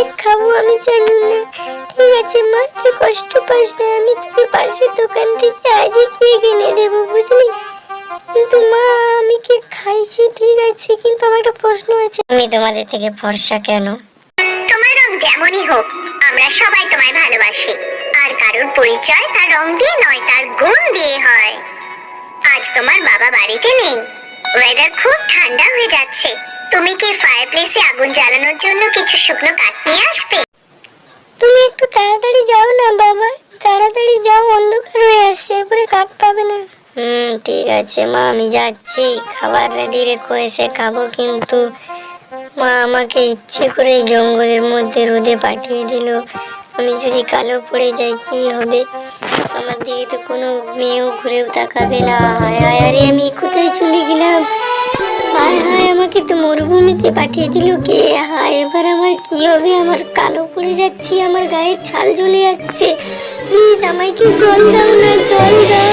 আমার খাব আমি জানি না। ঠিক আছে মা তুই কষ্ট পাস না আমি তোকে পাশের দোকান থেকে আজই কেক এনে দেবো বুঝলি? কিন্তু মা আমি কেক খাইছি ঠিক আছে কিন্তু আমার একটা প্রশ্ন আছে। আমি তোমাদের থেকে ফর্সা কেন? তোমার রং যেমনই হোক আমরা সবাই তোমায় ভালোবাসি। আর কারোর পরিচয় তার রং দিয়ে নয় তার গুণ দিয়ে হয়। আজ তোমার বাবা বাড়িতে নেই। ওয়েদার খুব ঠান্ডা হয়ে যাচ্ছে। তুমি কি ফায়ার প্লেসে আগুন জ্বালানোর জন্য কিছু শুকনো কাঠ নিয়ে আসবে? তুমি একটু তাড়াতাড়ি যাও না, বাবা। তাড়াতাড়ি যাও, অন্ধকার হয়ে আসছে এরপরে কাঠ পাবে না। হুম, ঠিক আছে, মা, আমি যাচ্ছি। খাবার রেডি রেখো, এসে খাব কিন্তু। মা আমাকে ইচ্ছে করে জঙ্গলের মধ্যে রোদে পাঠিয়ে দিল। আমি যদি কালো পড়ে যাই, কি হবে? আমার দিকে তো কোনো মেয়েও ঘুরেও তাকাবে না। হায় হায়, আরে আমি কোথায় চলে গেলাম? মরুভূমিতে পাঠিয়ে দিল কে? হায় এবার আমার কি হবে? আমার কালো পড়ে যাচ্ছি, আমার গায়ের ছাল জ্বলে যাচ্ছে। প্লিজ আমায় কেউ জল দাও না, জল দাও।